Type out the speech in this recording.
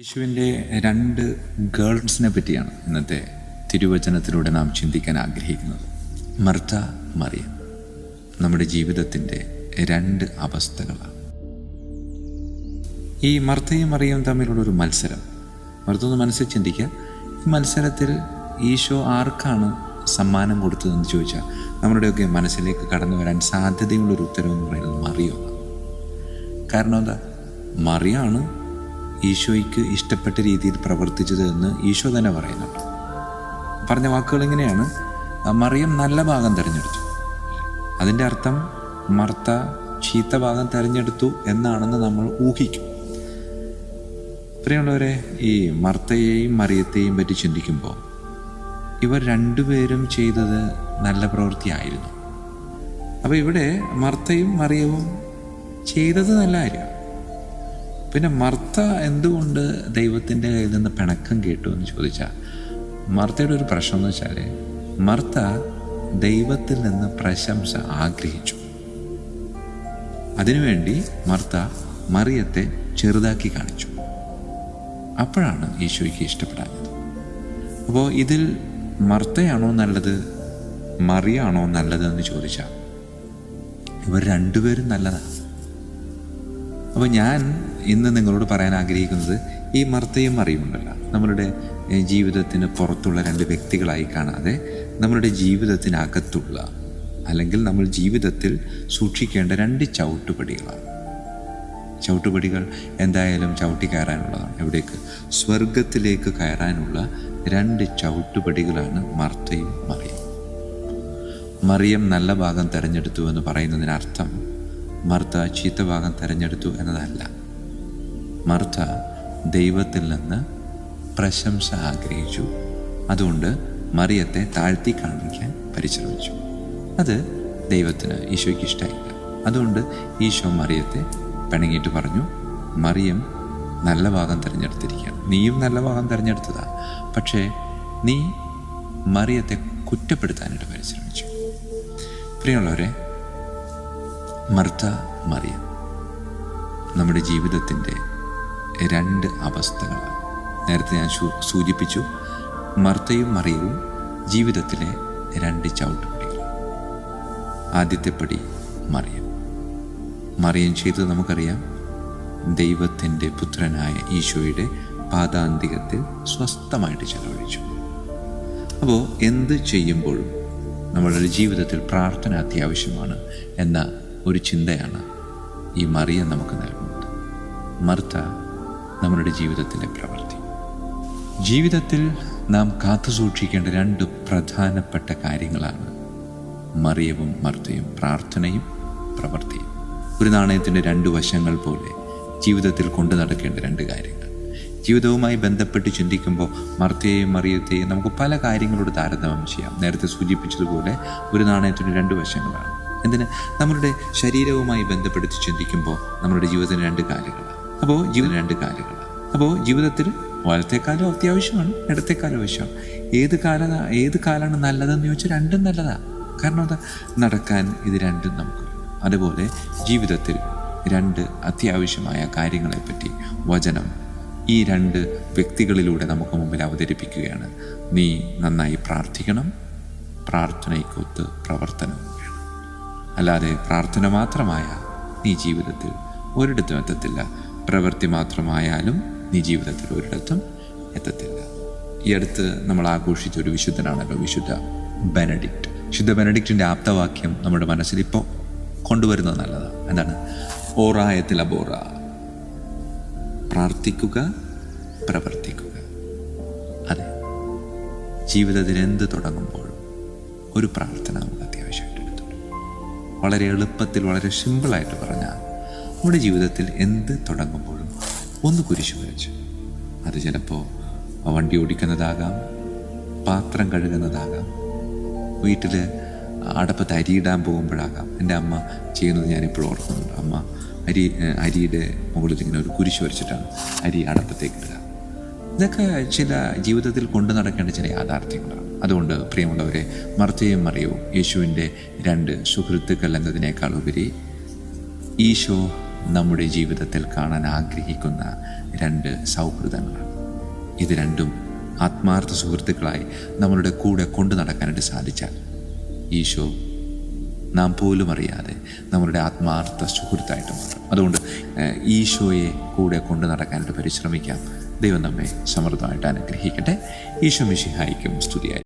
യേശുവിന്റെ രണ്ട് ഗേൾസിനെ പറ്റിയാണ് ഇന്നത്തെ തിരുവചനത്തിലൂടെ നാം ചിന്തിക്കാൻ ആഗ്രഹിക്കുന്നത്. മർത്ത മറിയ. നമ്മുടെ ജീവിതത്തിന്റെ രണ്ട് അവസ്ഥകളാണ്. ഈ മർത്തയും മറിയും തമ്മിലുള്ള ഒരു മത്സരം. മർത്ത മനസ്സിൽ ചിന്തിക്കുക ഈ മത്സരത്തിൽ ഈശോ ആർക്കാണ് സമ്മാനം കൊടുത്തതെന്ന് ചോദിച്ചാൽ നമ്മുടെയൊക്കെ മനസ്സിലേക്ക് കടന്നു വരാൻ സാധ്യതയുള്ളൊരു ഉത്തരവെന്ന് പറയുന്നത് മറിയോ കാരണം എന്താ? മറിയാണ് ഈശോയ്ക്ക് ഇഷ്ടപ്പെട്ട രീതിയിൽ പ്രവർത്തിച്ചത് എന്ന് ഈശോ തന്നെ പറയുന്നു. പറഞ്ഞ വാക്കുകൾ ഇങ്ങനെയാണ് മറിയം നല്ല ഭാഗം തിരഞ്ഞെടുത്തു. അതിന്റെ അർത്ഥം മർത്ത ചീത്ത ഭാഗം തിരഞ്ഞെടുത്തു എന്നാണെന്ന് നമ്മൾ ഊഹിക്കും. പ്രിയമുള്ളവരെ ഈ മർത്തയെയും മറിയത്തെയും പറ്റി ചിന്തിക്കുമ്പോൾ ഇവർ രണ്ടുപേരും ചെയ്തത് നല്ല പ്രവൃത്തിയായിരുന്നു. അപ്പോൾ ഇവിടെ മർത്തയും മറിയവും ചെയ്തത് നല്ല കാര്യമാണ്. പിന്നെ മർത്ത എന്തുകൊണ്ട് ദൈവത്തിന്റെ കയ്യിൽ നിന്ന് പിണക്കം കേട്ടു എന്ന് ചോദിച്ചാൽ മർത്തയുടെ ഒരു പ്രശ്നം എന്ന് വെച്ചാൽ മർത്ത ദൈവത്തിൽ നിന്ന് പ്രശംസ ആഗ്രഹിച്ചു. അതിനുവേണ്ടി മർത്ത മറിയത്തെ ചെറുതാക്കി കാണിച്ചു. അപ്പോഴാണ് ഈശോയ്ക്ക് ഇഷ്ടപ്പെടാഞ്ഞത്. അപ്പോൾ ഇതിൽ മർത്തയാണോ നല്ലത് മറിയാണോ നല്ലത് എന്ന് ചോദിച്ചാൽ ഇവർ രണ്ടുപേരും നല്ലതാണ്. അപ്പോൾ ഞാൻ ഇന്ന് നിങ്ങളോട് പറയാൻ ആഗ്രഹിക്കുന്നത് ഈ മർത്തയും അറിയുമുണ്ടല്ല നമ്മളുടെ ജീവിതത്തിന് പുറത്തുള്ള രണ്ട് വ്യക്തികളായി കാണാതെ നമ്മളുടെ ജീവിതത്തിനകത്തുള്ള അല്ലെങ്കിൽ നമ്മൾ ജീവിതത്തിൽ സൂക്ഷിക്കേണ്ട രണ്ട് ചവിട്ടുപടികളാണ്. ചവിട്ടുപടികൾ എന്തായാലും ചവിട്ടി കയറാനുള്ളതാണ്. എവിടേക്ക്? സ്വർഗത്തിലേക്ക് കയറാനുള്ള രണ്ട് ചവിട്ടുപടികളാണ് മർത്തയും മറിയും. മറിയം നല്ല ഭാഗം തിരഞ്ഞെടുത്തു എന്ന് പറയുന്നതിനർത്ഥം മർത്ത ചീത്തഭാഗം തിരഞ്ഞെടുത്തു എന്നതല്ല. മർത്ത ദൈവത്തിൽ നിന്ന് പ്രശംസ ആഗ്രഹിച്ചു. അതുകൊണ്ട് മറിയത്തെ താഴ്ത്തി കാണിക്കാൻ പരിശ്രമിച്ചു. അത് ദൈവത്തിന് ഈശോയ്ക്ക് ഇഷ്ടമായില്ല അതുകൊണ്ട് ഈശോ മറിയത്തെ പിണങ്ങിയിട്ട് പറഞ്ഞു മറിയം നല്ല ഭാഗം തിരഞ്ഞെടുത്തിരിക്കുകയാണ്. നീയും നല്ല ഭാഗം തിരഞ്ഞെടുത്തതാ. പക്ഷേ നീ മറിയത്തെ കുറ്റപ്പെടുത്താനായിട്ട് പരിശ്രമിച്ചു. പ്രിയമുള്ളവരെ മർത്ത മറിയം. നമ്മുടെ ജീവിതത്തിന്റെ രണ്ട് അവസ്ഥകളാണ്. നേരത്തെ ഞാൻ സൂചിപ്പിച്ചു മർത്തയും മറിയവും ജീവിതത്തിലെ രണ്ട് ചവിട്ടുപടികളാണ് ആദ്യത്തെ പടി മറിയം. മറിയം ചെയ്തത് നമുക്കറിയാം ദൈവത്തിന്റെ പുത്രനായ ഈശോയുടെ പാതാന്തികത്തിൽ സ്വസ്ഥമായിട്ട് ചെലവഴിച്ചു. അപ്പോൾ എന്ത് ചെയ്യുമ്പോഴും നമ്മളുടെ ജീവിതത്തിൽ പ്രാർത്ഥന അത്യാവശ്യമാണ് എന്ന ഒരു ചിന്തയാണ് ഈ മറിയ നമുക്ക് നൽകുന്നത്. മർത്ത നമ്മുടെ ജീവിതത്തിലെ പ്രവൃത്തി. ജീവിതത്തിൽ നാം കാത്തു സൂക്ഷിക്കേണ്ട രണ്ട് പ്രധാനപ്പെട്ട കാര്യങ്ങളാണ് മറിയവും മർത്തയും പ്രാർത്ഥനയും പ്രവൃത്തിയും. ഒരു നാണയത്തിന്റെ രണ്ട് വശങ്ങൾ പോലെ ജീവിതത്തിൽ കൊണ്ടു നടക്കേണ്ട രണ്ട് കാര്യങ്ങൾ. ജീവിതവുമായി ബന്ധപ്പെട്ട് ചിന്തിക്കുമ്പോൾ മർത്തയെയും മറിയത്തെയും നമുക്ക് പല കാര്യങ്ങളോട് താരതമ്യം ചെയ്യാം. നേരത്തെ സൂചിപ്പിച്ചതുപോലെ ഒരു നാണയത്തിന്റെ രണ്ട് വശങ്ങളാണ്. എന്തിന്? നമ്മളുടെ ശരീരവുമായി ബന്ധപ്പെടുത്തി ചിന്തിക്കുമ്പോൾ നമ്മുടെ ജീവിതത്തിന് രണ്ട് കാര്യങ്ങളാണ് അപ്പോൾ ജീവിതം രണ്ട് കാര്യങ്ങളാണ് അപ്പോൾ ജീവിതത്തിൽ വലത്തേക്കാലം അത്യാവശ്യമാണ് ഇടത്തേക്കാലം ആവശ്യമാണ്. ഏത് കാല ഏത് കാലമാണ് നല്ലതെന്ന് ചോദിച്ചാൽ രണ്ടും നല്ലതാണ് കാരണം അത് നടക്കാൻ ഇത് രണ്ടും നമുക്ക്. അതുപോലെ ജീവിതത്തിൽ രണ്ട് അത്യാവശ്യമായ കാര്യങ്ങളെപ്പറ്റി വചനം ഈ രണ്ട് വ്യക്തികളിലൂടെ നമുക്ക് മുമ്പിൽ അവതരിപ്പിക്കുകയാണ്. നീ നന്നായി പ്രാർത്ഥിക്കണം. പ്രാർത്ഥനയ്ക്കൊത്ത് പ്രവർത്തനവും വേണം അല്ലാതെ പ്രാർത്ഥന മാത്രമായ നീ ജീവിതത്തിൽ ഒരിടത്തും എത്തത്തില്ല. പ്രവൃത്തി മാത്രമായാലും നീ ജീവിതത്തിൽ ഒരിടത്തും എത്തത്തില്ല. ഈ അടുത്ത് നമ്മൾ ആഘോഷിച്ച ഒരു വിശുദ്ധനാണല്ലോ വിശുദ്ധ ബെനഡിക്റ്റ്. വിശുദ്ധ ബെനഡിക്റ്റിന്റെ ആപ്തവാക്യം നമ്മുടെ മനസ്സിൽ ഇപ്പോൾ കൊണ്ടുവരുന്നത് നല്ലതാണ്. എന്താണ്? ഓറായത്തിൽ അബോറ. പ്രാർത്ഥിക്കുക പ്രവർത്തിക്കുക. അതെ. ജീവിതത്തിൽ എന്ത് തുടങ്ങുമ്പോഴും ഒരു പ്രാർത്ഥന നമുക്ക് വളരെ എളുപ്പത്തിൽ വളരെ സിമ്പിളായിട്ട് പറഞ്ഞാൽ നമ്മുടെ ജീവിതത്തിൽ എന്ത് തുടങ്ങുമ്പോഴും ഒന്ന് കുരിശു വരച്ച് അത് ചിലപ്പോൾ വണ്ടി ഓടിക്കുന്നതാകാം പാത്രം കഴുകുന്നതാകാം വീട്ടിൽ അടപ്പത്ത് അരിയിടാൻ പോകുമ്പോഴാകാം. എന്റെ അമ്മ ചെയ്യുന്നത് ഞാനിപ്പോഴും ഓർക്കുന്നുണ്ട്. അമ്മ അരി അരിയുടെ മുകളിൽ ഇങ്ങനെ ഒരു കുരിശ് വരച്ചിട്ടാണ് അരി അടപ്പത്തേക്ക് ഇടുക. ഇതൊക്കെ ചില ജീവിതത്തിൽ കൊണ്ടു നടക്കേണ്ട ചില യാഥാർത്ഥ്യങ്ങളാണ്. അതുകൊണ്ട് പ്രിയമുള്ളവരെ മർത്തയും മറിയവും യേശുവിന്റെ രണ്ട് സുഹൃത്തുക്കൾ എന്നതിനേക്കാൾ ഉപരി ഈശോ നമ്മുടെ ജീവിതത്തിൽ കാണാൻ ആഗ്രഹിക്കുന്ന രണ്ട് സൗഹൃദങ്ങളാണ്. ഇത് രണ്ടും ആത്മാർത്ഥ സുഹൃത്തുക്കളായി നമ്മളുടെ കൂടെ കൊണ്ടു നടക്കാനായിട്ട് സാധിച്ചാൽ ഈശോ നാം പോലും അറിയാതെ നമ്മളുടെ ആത്മാർത്ഥ സുഹൃത്തായിട്ട് മാറും. അതുകൊണ്ട് ഈശോയെ കൂടെ കൊണ്ടു നടക്കാനായിട്ട് പരിശ്രമിക്കാം. ദൈവം നമ്മെ സമൃദ്ധമായിട്ട് അനുഗ്രഹിക്കട്ടെ. ഈശോ മിഷിഹായിക്കും സ്തുതിയായി.